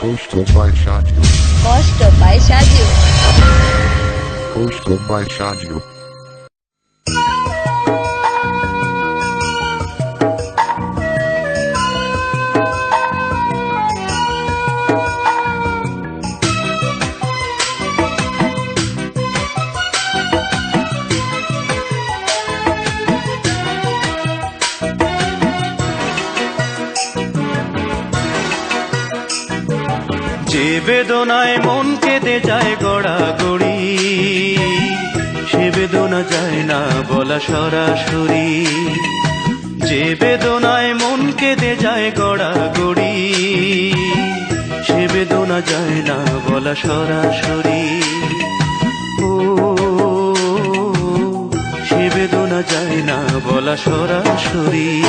Hosted by Shaju. কষ্ট পায় সাজু যে বেদনায় মন কেঁদে যায় গড়াগড়ি, সে বেদনা যায় না বলা সরাসরি। যে বেদনায় মন কেঁদে যায় গড়াগড়ি, সে বেদনা যায় না বলা সরাসরি। ও, সে বেদনা যায় না বলা সরাসরি।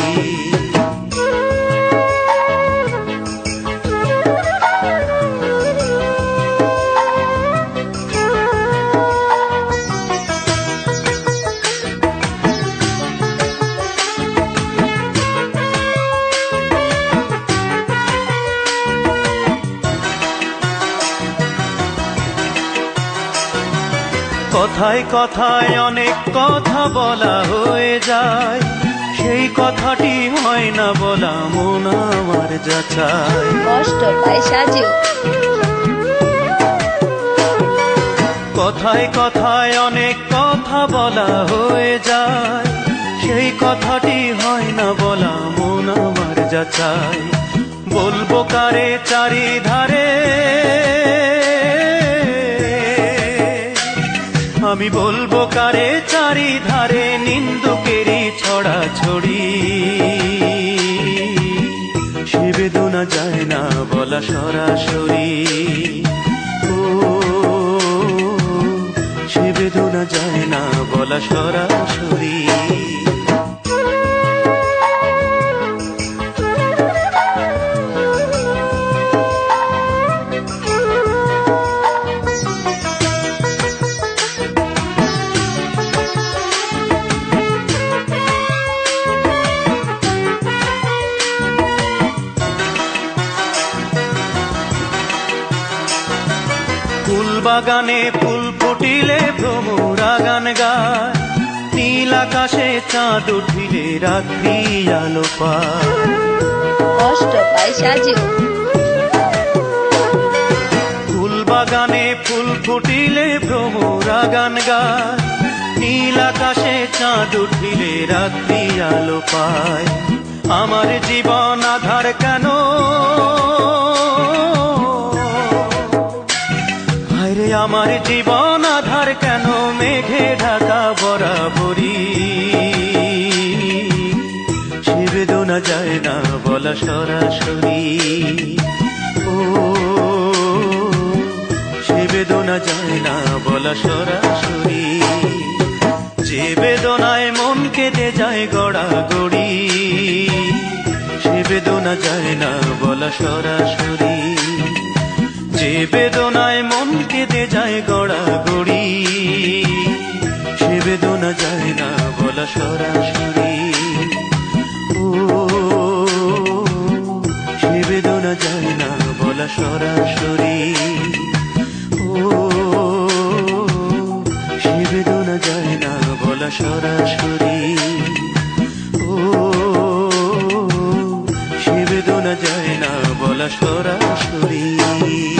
কথায় কথায় অনেক কথা বলা হয়ে যায়। সেই কথাটি হয় না বলা মন আমার যাচাই কষ্ট পায় সাজু। কথায় কথায় অনেক কথা বলা হয়ে যায়। সেই কথাটি হয় না বলা মন আমার যাচাই বলব কারে চারিধারে? আমি বলব, কারে চারিধারে নিন্দুকেরই ছড়া ছড়ি সে বেদনা যায় না বলা সরাসরি। ও, সে বেদনা যায় না বলা সরাসরি। বাগানে ফুল ফুটিলে ভ্রমরা গান গায়। নীল আকাশে চাঁদ উঠিলে রাত্রি আলো পায়। কষ্ট পায় সাজু। ফুল বাগানে ফুল ফুটিলে ভ্রমরা গান গায়। নীল আকাশে চাঁদ উঠিলে রাত্রি আলো পায়। আমার জীবন আধার কেন? আমার জীবন আধার কেন মেঘে ঢাকা বরাবরি সে যায় না বলা সরাসরি। ও সে বেদনা যায় না বলা সরাসরি। যে বেদনায় মন কেঁদে যায় গড়াগড়ি, সে বেদনা যায় না বলা সরাসরি। যে বেদনায় মন কেঁদে যায় গড়াগড়ি, সে বেদনা যায় না বলা সরাসরি। ও, সে বেদনা যায় না বলা সরাসরি। ও, সে বেদনা যায় না বলা সরাসরি। ও, সে যায় না বলা সরাসরি।